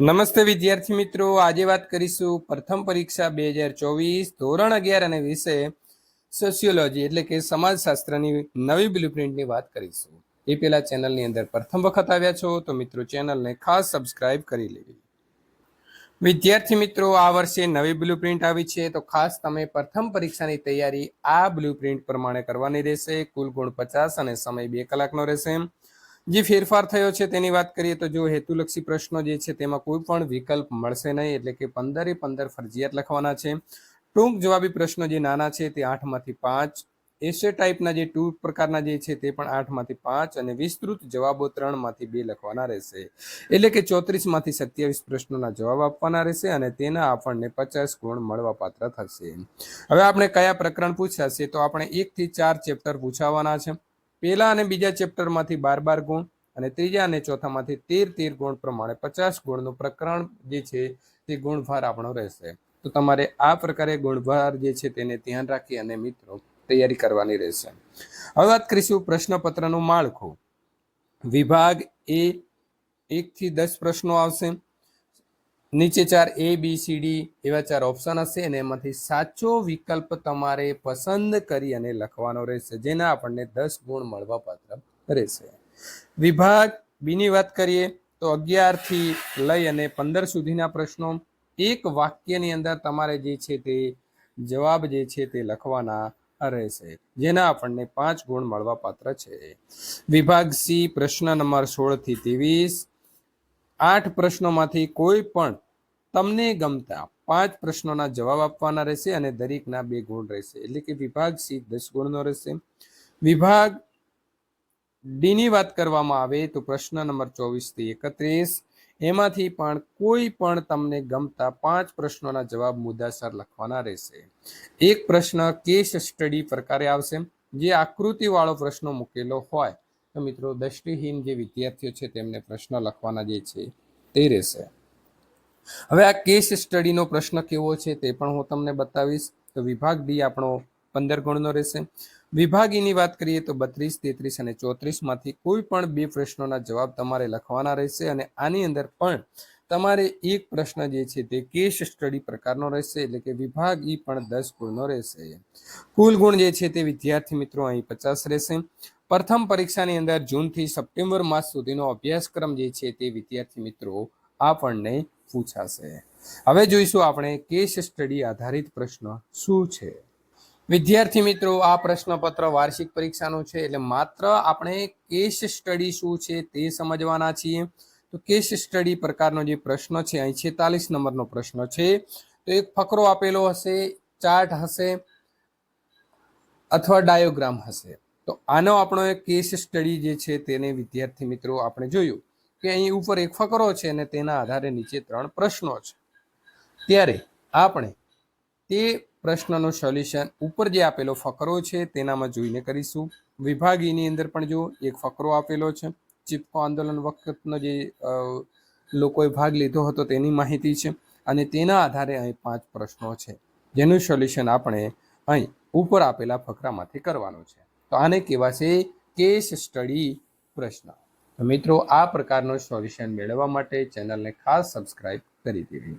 નમસ્તે વિદ્યાર્થી મિત્રો. આજે વાત કરીશું પ્રથમ પરીક્ષા બે હજાર ચોવીસ ધોરણ અગિયાર અને વિષય સોશિયોલોજી એટલે કે સમાજશાસ્ત્રની નવી બ્લુપ્રિન્ટની વાત કરીશું. એ પહેલા ચેનલની અંદર પ્રથમ વખત આવ્યા છો તો મિત્રો ચેનલને ખાસ સબસ્ક્રાઇબ કરી લેવી વિદ્યાર્થી મિત્રો, આ વર્ષે નવી બ્લુપ્રિન્ટ આવી છે તો ખાસ તમે પ્રથમ પરીક્ષાની તૈયારી આ બ્લુપ્રિન્ટ પ્રમાણે કરવાની રહેશે. કુલ ગુણ પચાસ અને સમય બે કલાકનો રહેશે. જે ફેરફાર થયો છે તેની વાત કરીએ તો જો હેતુલક્ષી પ્રશ્નો જે છે તેમાં કોઈ પણ વિકલ્પ મળશે નહીં, એટલે કે પંદરે પંદર ફરજિયાત લખવાના છે. ટૂંક જવાબી પ્રશ્નો જે નાના છે તે આઠમાંથી પાંચ, એસે ટાઈપના જે ટુ પ્રકારના જે છે તે પણ આઠમાંથી પાંચ અને વિસ્તૃત જવાબો ત્રણમાંથી બે લખવાના રહેશે. એટલે કે ચોત્રીસમાંથી સત્યાવીસ પ્રશ્નોના જવાબ આપવાના રહેશે અને તેના આપણને પચાસ ગુણ મળવા પાત્ર થશે. હવે આપણે કયા પ્રકરણ પૂછાશે તો આપણે એકથી ચાર ચેપ્ટર પૂછાવાના છે. પહેલા અને બીજા ચેપ્ટરમાંથી બાર બાર ગુણ અને ત્રીજા અને ચોથામાંથી તેર તેર ગુણ પ્રમાણે પચાસ ગુણનું પ્રકરણ જે છે તે ગુણભાર આપણો રહેશે. તો તમારે આ પ્રકારે ગુણભાર જે છે તેને ધ્યાન રાખી અને મિત્રો તૈયારી કરવાની રહેશે. હવે વાત કરીશું પ્રશ્નપત્રનું માળખું. વિભાગ એ એકથી દસ પ્રશ્નો આવશે. નીચે ચાર એ બી સી ડી એવા ચાર ઓપ્શન હશે અને એમાંથી સાચો વિકલ્પ તમારે પસંદ કરી અને લખવાનો રહેશે, જેના આપણને દસ ગુણ મળવા પાત્ર રહેશે. વિભાગ બીની વાત કરીએ તો અગિયારથી લઈ અને પંદર સુધીના પ્રશ્નો. એક વાક્યની અંદર તમારે જે છે તે જવાબ જે છે તે લખવાના રહેશે, જેના આપણને પાંચ ગુણ મળવા પાત્ર છે. વિભાગ સી પ્રશ્ન નંબર સોળથી ત્રેવીસ. આઠ પ્રશ્નોમાંથી કોઈ પણ તમને ગમતા પાંચ પ્રશ્નોના જવાબ આપવાના રહેશે અને દરેકના બે ગુણ રહેશે. એટલે કે વિભાગ સી દસ ગુણનો રહેશે. વિભાગ ડીની વાત કરવામાં આવે તો પ્રશ્ન નંબર ચોવીસથી એકત્રીસ. એમાંથી પણ કોઈ પણ તમને ગમતા પાંચ પ્રશ્નોના જવાબ મુદ્દાસર લખવાના રહેશે. એક પ્રશ્ન કેસ સ્ટડી પ્રકારે આવશે. જે આકૃતિવાળો પ્રશ્ન મૂકેલો હોય. તો મિત્રો, દ્રષ્ટિહીન જે વિદ્યાર્થીઓ છે તેમને પ્રશ્ન લખવાના જે છે તે રહેશે. હવે આ કેસ સ્ટડીનો પ્રશ્ન કેવો છે તે પણ હું તમને બતાવીશ. તો વિભાગ ડી આપણો પંદર ગુણનો રહેશે. વિભાગ ઈની વાત કરીએ તો બત્રીસ, તેત્રીસ અને ચોત્રીસમાંથી કોઈ પણ બે પ્રશ્નોના જવાબ તમારે લખવાના રહેશે અને આની અંદર પણ તમારે એક પ્રશ્ન જે છે તે કેસ સ્ટડી પ્રકારનો રહેશે એટલે કે વિભાગ ઈ પણ દસ ગુણનો રહેશે. કુલ ગુણ જે છે તે વિદ્યાર્થી મિત્રો અહીં પચાસ રહેશે. પ્રથમ પરીક્ષાની અંદર જૂનથી સપ્ટેમ્બર માસ સુધીનો અભ્યાસક્રમ જે છે તે વિદ્યાર્થી મિત્રો આપણને પૂછાશે. હવે જોઈશું આપણે કેસ સ્ટડી આધારિત પ્રશ્ન શું છે? વિદ્યાર્થી મિત્રો, આ પ્રશ્નપત્ર વાર્ષિક પરીક્ષાનું છે, એટલે માત્ર આપણે કેસ સ્ટડી શું છે તે સમજવાના છીએ. તો કેસ સ્ટડી પ્રકારનો જે પ્રશ્ન છે, અહીં છેતાલીસ નંબરનો પ્રશ્ન છે. તો એક ફકરો આપેલો હશે, ચાર્ટ હશે, અથવા ડાયોગ્રામ હશે. તો આનો આપણો એક કેસ સ્ટડી જે છે તેને વિદ્યાર્થી મિત્રો આપણે જોયું. કે અહીં ઉપર એક ફકરો છે અને તેના આધારે નીચે ત્રણ પ્રશ્નો છે. ત્યારે આપણે તે પ્રશ્નનો સોલ્યુશન ઉપર જે આપેલો ફકરો છે તેનામાં જોઈને કરીશું. વિભાગીની અંદર પણ જો એક ફકરો આપેલો છે. ચિપકો આંદોલન વખતનો જે લોકોએ ભાગ લીધો હતો તેની માહિતી છે અને તેના આધારે અહીં પાંચ પ્રશ્નો છે. જેનું સોલ્યુશન આપણે અહીં ઉપર આપેલા ફકરામાંથી કરવાનું છે. તો આને કહેવાશે કેસ સ્ટડી પ્રશ્ન. મિત્રો આ પ્રકારનો સોલ્યુશન મેળવવા માટે ચેનલને ખાસ સબસ્ક્રાઇબ કરી દેવી